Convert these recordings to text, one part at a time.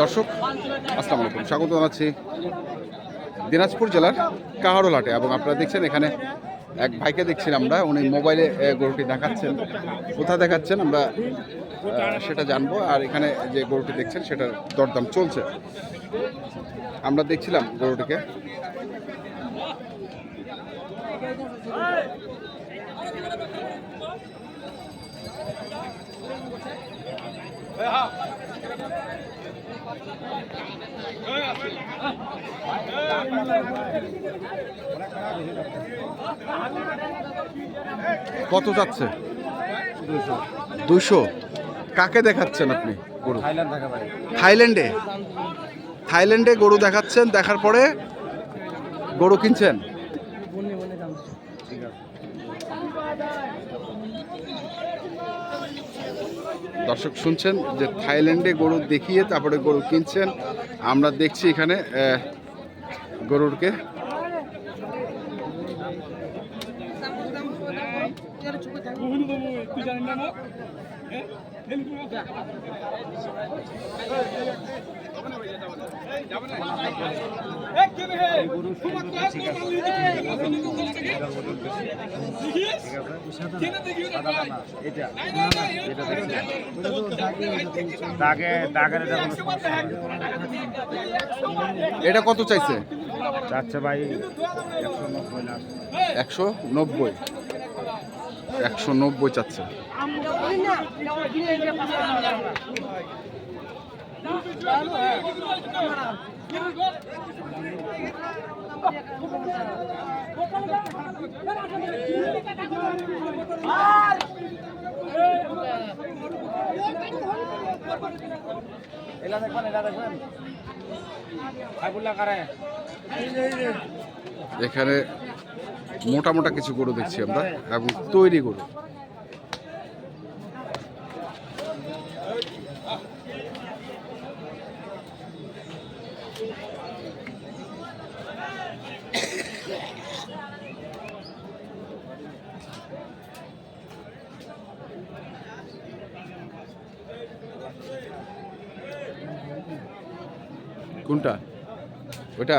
দর্শক, আসসালামু আলাইকুম। স্বাগত জানাচ্ছি দিনাজপুর জেলার কাহারোল হাটে এবং আপনারা দেখছেন এখানে এক ভাইকে দেখছেন আমরা, উনি মোবাইলে গরুটি দেখাচ্ছেন। কোথায় দেখাচ্ছেন আমরা সেটা জানব। আর এখানে যে গরুটি দেখছেন, সেটার দরদাম চলছে। আমরা দেখছিলাম গরুটিকে। কত যাচ্ছে? দুশো কাকে দেখাচ্ছেন আপনি গরু? থাইল্যান্ড? থাইল্যান্ডে গরু দেখাচ্ছেন দেখার পরে গরু কিনছেন? দর্শক শুনছেন যে থাইল্যান্ডে গরু দেখিয়ে তারপরে গরু কিনছেন। আমরা দেখছি এখানে গরুরকে। এটা কত চাইছে? যাচ্ছে ভাই একশো নব্বই। একশো নব্বই চাচ্ছে। এলা দেখবেন এটা দেখবেন এখানে মোটা মোটা কিছু গরু দেখছি আমরা এবং তৈরি গরু। কোনটা? ওটা?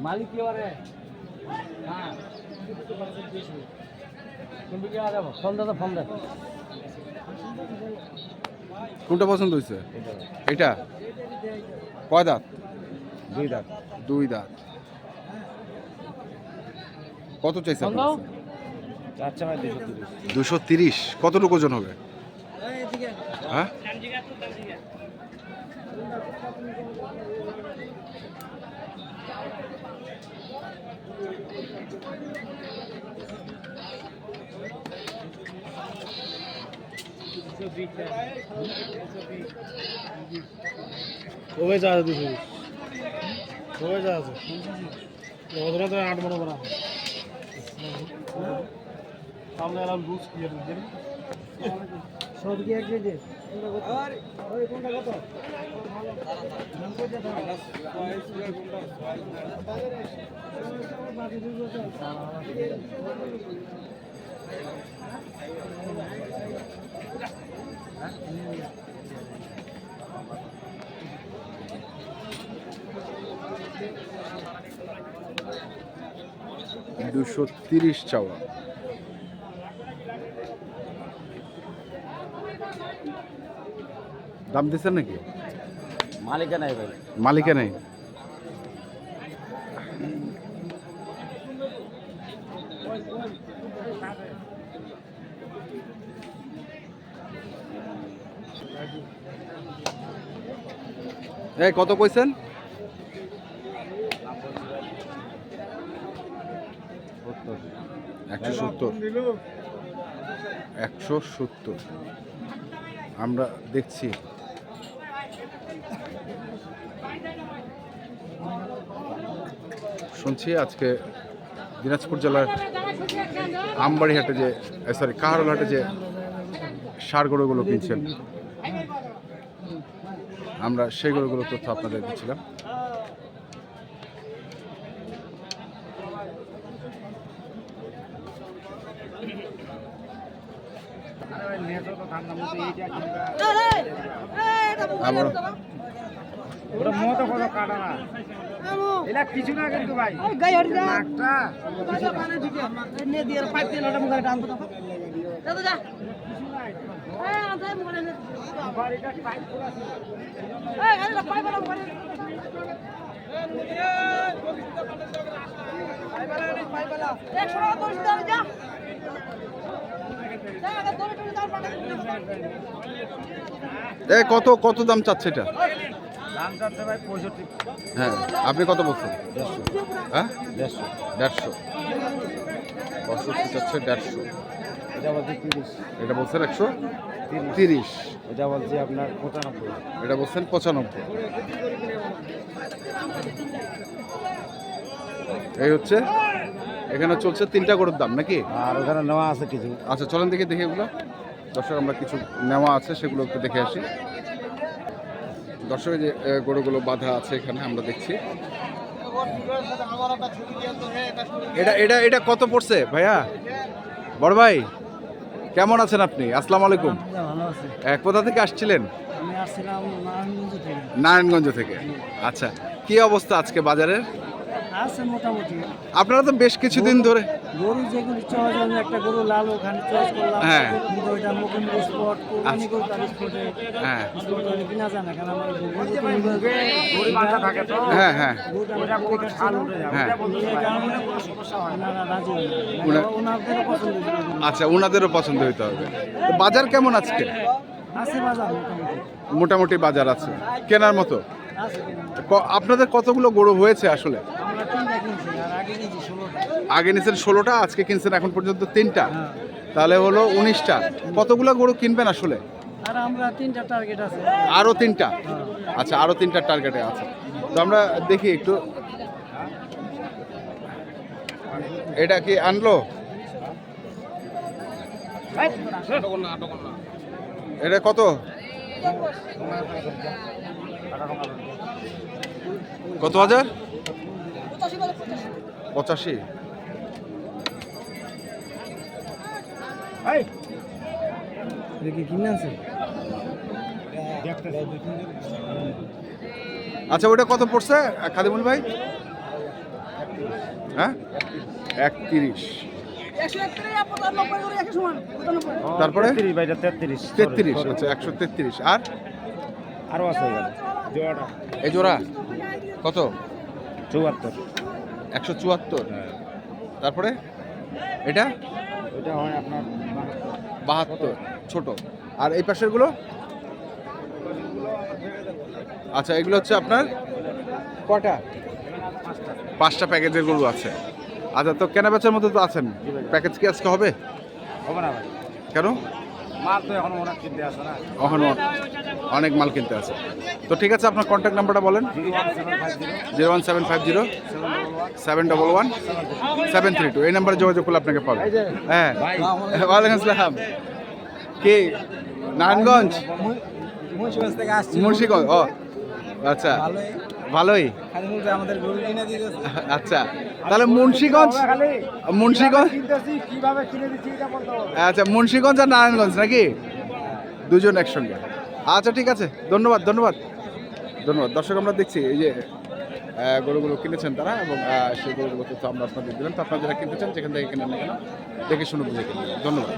মালিক কি বারে হ্যাঁ কিন্তু কি যাব ফোন দে কোনটা পছন্দ হয়েছে? এটা? কয় দাঁত? দুই দাঁত। দুই দাঁত। কত চাইছে আচ্ছা দুশো তিরিশ। কতটুকু ওজন হবে? হ্যাঁ? কবে যা আছে দুশো কবে যা আছে আট মনে করা সামনে এলাম বুঝ কি সব কি এক কেজি। দুশো তিরিশ চাওয়া। দাম দিচ্ছেন নাকি? মালিকা নাই ভাই। মালিকে নেই? এই কত কইছেন? একশো সত্তর। একশো সত্তর। আমরা দেখছি। শুনছি আজকে দিনাজপুর জেলার আমবাড়ি হাটে যে সরি কাহারল হাটে যে সার গরুগুলো কিনছেন। আমরা সেই গরুগুলোর তথ্য আপনাদের দিচ্ছিলাম। ওটা মতো কত কাটা না। এটা কিছু না কিন্তু ভাই। করে একশো টাকা দশ দাও যা। এ কত কত দাম চাচ্ছে এটা? হ্যাঁ আপনি কত বলছেন? দেড়শো। হ্যাঁ? দেড়শো। দেড়শো। পঁয়ষট্টি চাচ্ছে দেড়শো। এটা বলছে তিরিশ। এটা বলছেন একশো? তিরিশ। এটা বলছে আপনার পঁচানব্বই। এটা বলছেন পঁচানব্বই। এই হচ্ছে এখানে চলছে তিনটা গরুর দাম নাকি? আর ওখানে নেওয়া আছে কিছু। আচ্ছা চলেন দেখে দেখি এগুলো। দর্শক আমরা কিছু নেওয়া আছে সেগুলো একটু দেখে আসি। দর্শক যে গরুগুলো বাঁধা আছে এখানে আমরা দেখছি। এটা এটা এটা কত পড়ছে ভাইয়া? বড় ভাই কেমন আছেন আপনি? আসসালামু আলাইকুম। ভালো কোথা থেকে আসছিলেন? নারায়ণগঞ্জ থেকে। আচ্ছা কি অবস্থা আজকে বাজারের? আছে মোটামুটি। আপনারা তো বেশ কিছুদিন ধরে গরু যেগুলি চয়েস আমি একটা গরু লাল ওখানে চয়েস করলাম। হ্যাঁ। কিন্তু ওইটা স্পট কোরবানি গরু তার স্পটে। হ্যাঁ। স্পট কিনা যায় না কারণ আমার গরু থাকে তো। হ্যাঁ হ্যাঁ। ওটা ছাল উঠে যাবে হ্যাঁ। ওটা বলছে কারণে কোনো সমস্যা হয় না। রাজি ওনাদেরও পছন্দ আচ্ছা ওনাদেরও পছন্দ হইতে হবে। বাজার কেমন আজকে? আছে বাজার মোটামুটি। মোটামুটি বাজার আছে। কেনার মতো? আপনাদের কতগুলো গরু হয়েছে আসলে? আগে নিয়েছেন ষোলোটা। আজকে কিনছেন এখন পর্যন্ত তিনটা। হ্যাঁ। তাহলে হলো উনিশটা। কতগুলো গরু কিনবেন আসলে? আর আমরা তিনটা আরও তিনটা? হ্যাঁ। আচ্ছা আরও তিনটা টার্গেটে আছে। তো আমরা দেখি একটু। এটা কি আনলো? এটা কত? কত হাজার? পঁচাশি। আচ্ছা ওটা কত পড়ছে খাদিমুল ভাই? হ্যাঁ? একত্রিশ। তারপরে? 33 ভাই, এটা 33 Sorry, তেত্রিশ আচ্ছা একশো তেত্রিশ। আর? আরও আছে এই জোড়া? কত? চুয়াত্তর। একশো চুয়াত্তর? তারপরে? এটা? এটা হয় আপনার বাহাত্তর। ছোট। আর এই পাশেরগুলো? আচ্ছা এগুলো হচ্ছে আপনার? কটা পাঁচটা প্যাকেজের গরু আছে। আচ্ছা তো কেনা বেচার মতো তো আছেন। প্যাকেজ কি আজকে হবে? হবে না ভাই। কেন? মাল তো এখন অনেক কিনতে আসে না। ওখানে অনেক মাল কিনতে আছে তো ঠিক আছে, আপনার কন্ট্যাক্ট নাম্বারটা বলেন। Zero one seven five zero, seven double one, seven three two. এই নাম্বারে যোগাযোগ করলে আপনাকে পাবে। হ্যাঁ। ওয়ালাইকুম আসসালাম। কে? নারায়ণগঞ্জ? মুন্সিগঞ্জ। ও আচ্ছা। ভালোই। আচ্ছা। তাহলে মুন্সিগঞ্জ মুন্সিগঞ্জ আচ্ছা মুন্সিগঞ্জ আর নারায়ণগঞ্জ নাকি? দুজন একসঙ্গে। আচ্ছা ঠিক আছে। ধন্যবাদ ধন্যবাদ। ধন্যবাদ। দর্শক, আমরা দেখছি এই যে গরুগুলো কিনেছেন তারা এবং সেই গরুগুলো তথ্য আমরা আপনাদের দিলাম। তো আপনারা যারা কিনতে চান থেকে কিনে না কেন, দেখে শুনে বুঝে কিনবেন। ধন্যবাদ।